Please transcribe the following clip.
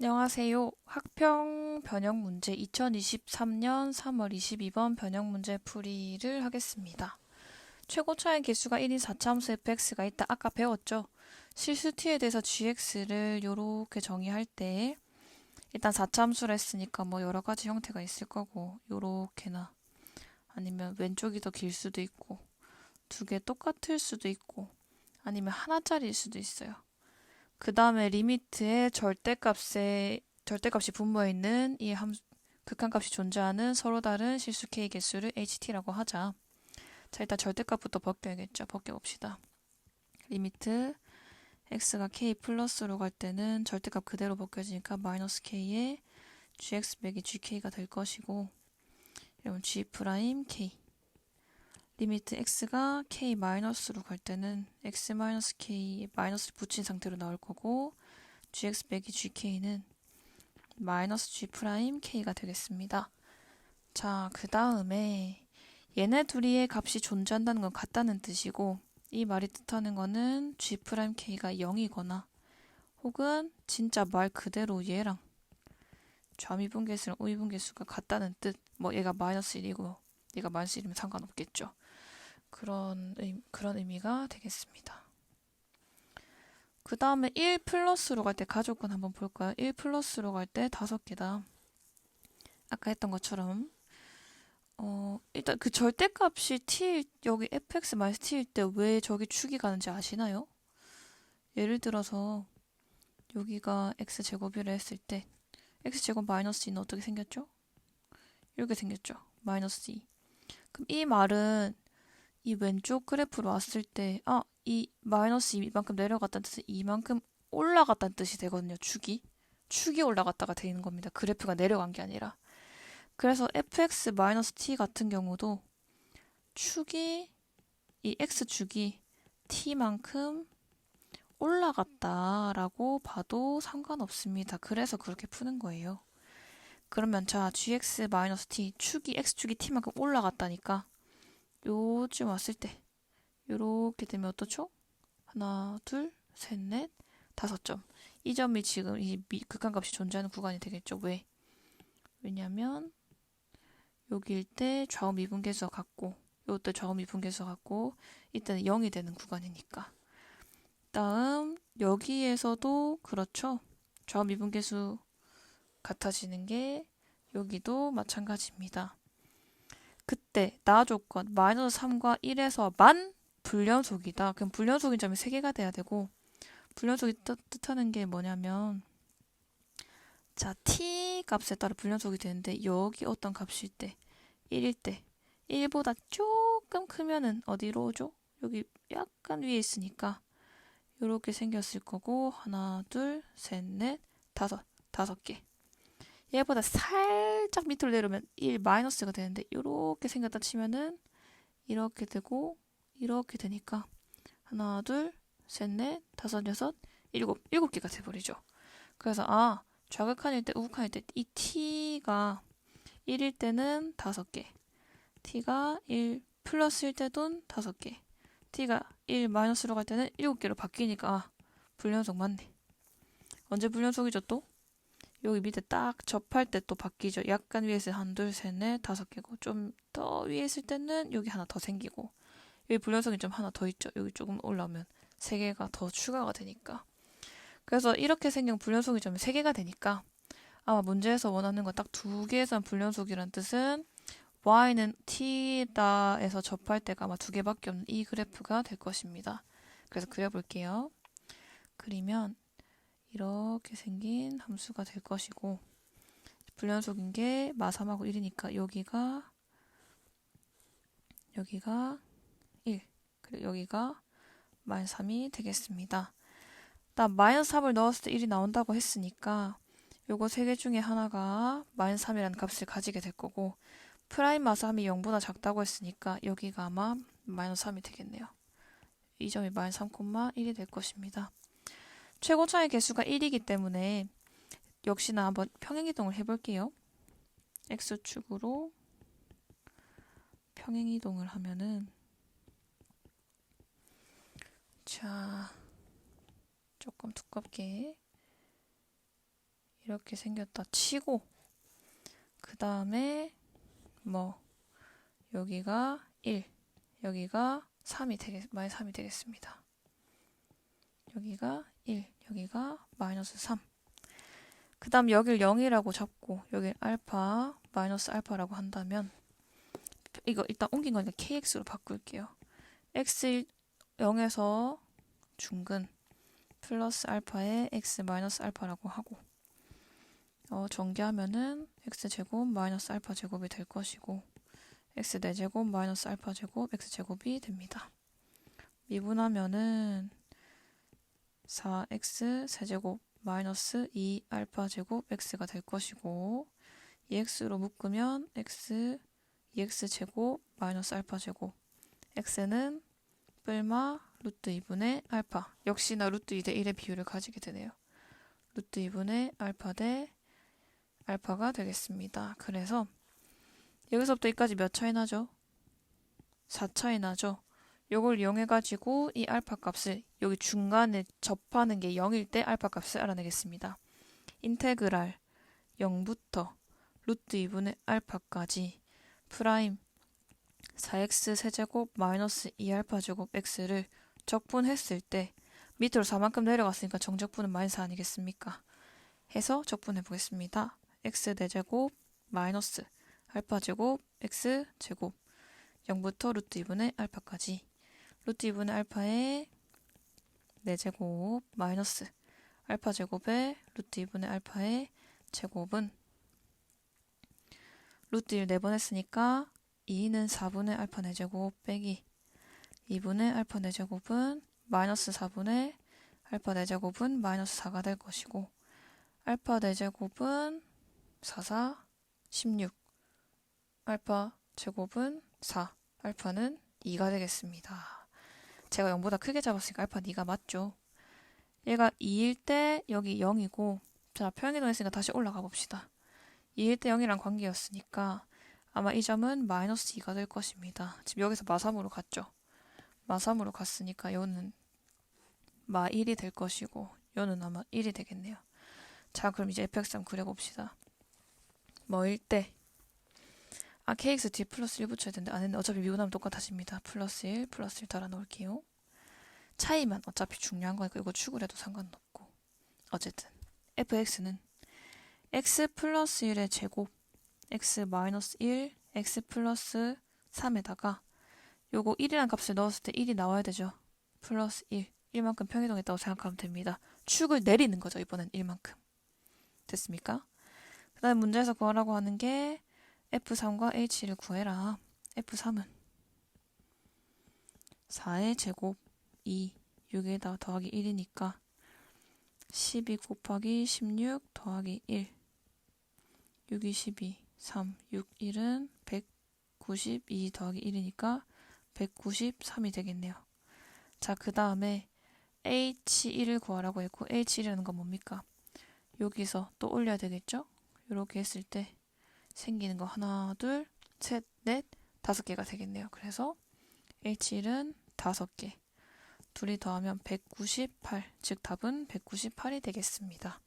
안녕하세요. 학평 변형 문제 2023년 3월 22번 변형 문제 풀이를 하겠습니다. 최고차의 개수가 1인 4차함수 fx가 있다. 아까 배웠죠? 실수 t에 대해서 gx를 이렇게 정의할 때 일단 4차함수를 했으니까 뭐 여러 가지 형태가 있을 거고 요렇게나 아니면 왼쪽이 더 길 수도 있고 두 개 똑같을 수도 있고 아니면 하나짜리일 수도 있어요. 그 다음에 리미트에 절대값에 절대값이 분모해 있는 이 함, 극한값이 존재하는 서로 다른 실수 k 개수를 ht라고 하자. 자, 일단 절대값부터 벗겨야겠죠. 벗겨봅시다. 리미트 x가 k 플러스로 갈 때는 절대값 그대로 벗겨지니까 마이너스 k에 gx 빼기 gk가 될 것이고 이러면 g 프라임 k 리미트 x가 k 마이너스로 갈 때는 x 마이너스 k 마이너스를 붙인 상태로 나올 거고 gx 빼기 gk는 마이너스 g 프라임 k가 되겠습니다. 자, 그 다음에 얘네 둘이의 값이 존재한다는 건 같다는 뜻이고 이 말이 뜻하는 거는 g 프라임 k가 0이거나 혹은 진짜 말 그대로 얘랑 좌미분계수랑 우미분계수가 같다는 뜻. 뭐 얘가 마이너스 1이고 얘가 마이너스 1이면 상관없겠죠. 그런, 의, 그런 의미가 되겠습니다. 그 다음에 1 플러스로 갈 때 가족은 한번 볼까요? 1 플러스로 갈 때 다섯 개다. 아까 했던 것처럼 어, 일단 그 절대값이 t 여기 fx 마이너스 t일 때 왜 저기 축이 가는지 아시나요? 예를 들어서 여기가 x 제곱이라 했을 때 x 제곱 마이너스 2는 어떻게 생겼죠? 이렇게 생겼죠. 마이너스 2. 그럼 이 말은 이 왼쪽 그래프로 왔을 때, 아, 이 마이너스 2만큼 내려갔다는 뜻은 이만큼 올라갔다는 뜻이 되거든요. 축이. 축이 올라갔다가 되는 겁니다. 그래프가 내려간 게 아니라. 그래서 fx 마이너스 t 같은 경우도 축이, 이 x축이 t만큼 올라갔다라고 봐도 상관없습니다. 그래서 그렇게 푸는 거예요. 그러면 자, gx 마이너스 t, 축이 x축이 t만큼 올라갔다니까 요쯤 왔을 때 요렇게 되면 어떻죠? 하나, 둘, 셋, 넷, 다섯 점. 이 점이 지금 이 극한값이 존재하는 구간이 되겠죠. 왜? 왜냐면 여기일 때 좌우 미분계수가 같고 요때 좌우 미분계수가 같고 이때는 0이 되는 구간이니까. 다음 여기에서도 그렇죠. 좌우 미분계수 같아지는 게 여기도 마찬가지입니다. 그때 나 조건 마이너스 3과 1에서 만 불연속이다. 그럼 불연속인 점이 3개가 돼야 되고 불연속이 뜻, 하는 게 뭐냐면 자 t 값에 따라 불연속이 되는데 여기 어떤 값일 때 1일 때 1보다 조금 크면은 어디로 오죠? 여기 약간 위에 있으니까 이렇게 생겼을 거고 하나 둘 셋 넷 다섯 다섯 개 얘보다 살짝 밑으로 내려오면 1 마이너스가 되는데 이렇게 생겼다 치면은 이렇게 되고 이렇게 되니까 하나 둘 셋 넷 다섯 여섯 일곱 일곱 개가 돼버리죠. 그래서 아 좌극한일 때 우극한일 때 이 t가 1일 때는 다섯 개 t가 1 플러스일 때도 다섯 개 t가 1 마이너스로 갈 때는 일곱 개로 바뀌니까 아, 불연속 맞네. 언제 불연속이죠 또? 여기 밑에 딱 접할 때 또 바뀌죠. 약간 위에 있을 한, 둘, 셋, 넷, 다섯 개고 좀 더 위에 있을 때는 여기 하나 더 생기고 여기 불연속이 좀 하나 더 있죠. 여기 조금 올라오면 세 개가 더 추가가 되니까. 그래서 이렇게 생긴 불연속이 좀세 개가 되니까 아마 문제에서 원하는 건 딱 두 개에서 불연속이란 뜻은 y는 t다에서 접할 때가 아마 두 개밖에 없는 이 그래프가 될 것입니다. 그래서 그려볼게요. 그리면 이렇게 생긴 함수가 될 것이고 불연속인 게 마3하고 1이니까 여기가 여기가 1 그리고 여기가 마이너스 3이 되겠습니다. 나 마이너스 3을 넣었을 때 1이 나온다고 했으니까 요거 세 개 중에 하나가 마이너스 3이라는 값을 가지게 될 거고 프라임 마삼이 0보다 작다고 했으니까 여기가 아마 마이너스 3이 되겠네요. 이 점이 마이너스 3,1이 될 것입니다. 최고 차의 개수가 1이기 때문에 역시나 한번 평행이동을 해볼게요. x축으로 평행이동을 하면은 자 조금 두껍게 이렇게 생겼다 치고 그 다음에 뭐 여기가 1 여기가 3이 되겠 마이너스 3이 되겠습니다. 여기가 1 여기가 마이너스 3 그 다음 여길 0이라고 잡고 여길 알파 마이너스 알파라고 한다면 이거 일단 옮긴 거니까 kx로 바꿀게요. x 0에서 중근 플러스 알파에 x 마이너스 알파라고 하고 어, 전개하면은 x제곱 마이너스 알파 제곱이 될 것이고 x 4제곱 마이너스 알파 제곱 x 제곱이 됩니다. 미분하면은 4x 세제곱 마이너스 2 알파 제곱 x가 될 것이고 이 x로 묶으면 x 2x 제곱 마이너스 알파 제곱 x는 뿔마 루트 2분의 알파 역시나 루트 2대 1의 비율을 가지게 되네요. 루트 2분의 알파 대 알파가 되겠습니다. 그래서 여기서부터 여기까지 몇 차이 나죠? 4 차이 나죠? 요걸 이용해 가지고 이 알파 값을 여기 중간에 접하는 게 0일 때 알파 값을 알아내겠습니다. 인테그랄 0부터 루트 2분의 알파까지 프라임 4x 세제곱 마이너스 2알파 제곱 x를 적분했을 때 밑으로 4만큼 내려갔으니까 정적분은 마이너스 4 아니겠습니까? 해서 적분해 보겠습니다. x 4제곱 마이너스 알파 제곱 x 제곱 0부터 루트 2분의 알파까지 루트 2분의 알파의 4제곱 마이너스 알파 제곱의 루트 2분의 알파의 제곱은 루트 1 4번 했으니까 2는 4분의 알파 4제곱 빼기 2분의 알파 4제곱은 마이너스 4분의 알파 4제곱은 마이너스 4가 될 것이고 알파 4제곱은 4, 4, 16 알파 제곱은 4 알파는 2가 되겠습니다. 제가 0보다 크게 잡았으니까 알파 2가 맞죠. 얘가 2일 때 여기 0이고 자 평행이동 했으니까 다시 올라가 봅시다. 2일 때 0이랑 관계였으니까 아마 이 점은 마이너스 2가 될 것입니다. 지금 여기서 마3으로 갔죠. 마3으로 갔으니까 요는 마 1이 될 것이고 요는 아마 1이 되겠네요. 자 그럼 이제 fx 한번 그려봅시다. 뭐일 때 아, kx 뒤에 플러스 1 붙여야 되는데 안 했네. 어차피 미분하면 똑같아집니다. 플러스 1, 플러스 1 달아 놓을게요. 차이만 어차피 중요한 거니까 이거 축을 해도 상관없고. 어쨌든 fx는 x 플러스 1의 제곱, x 마이너스 1, x 플러스 3에다가 요거 1이라는 값을 넣었을 때 1이 나와야 되죠. 플러스 1, 1만큼 평이동했다고 생각하면 됩니다. 축을 내리는 거죠. 이번엔 1만큼. 됐습니까? 그 다음에 문제에서 구하라고 하는 게 F3과 H를 구해라. F3은 4의 제곱 2, 6에다 더하기 1이니까 12 곱하기 16 더하기 1 6이 12, 3, 6, 1은 192 더하기 1이니까 193이 되겠네요. 자, 그 다음에 H1을 구하라고 했고 H1이라는 건 뭡니까? 여기서 또 올려야 되겠죠? 이렇게 했을 때 생기는 거 하나, 둘, 셋, 넷, 다섯 개가 되겠네요. 그래서 H1은 다섯 개. 둘이 더하면 198, 즉 답은 198이 되겠습니다.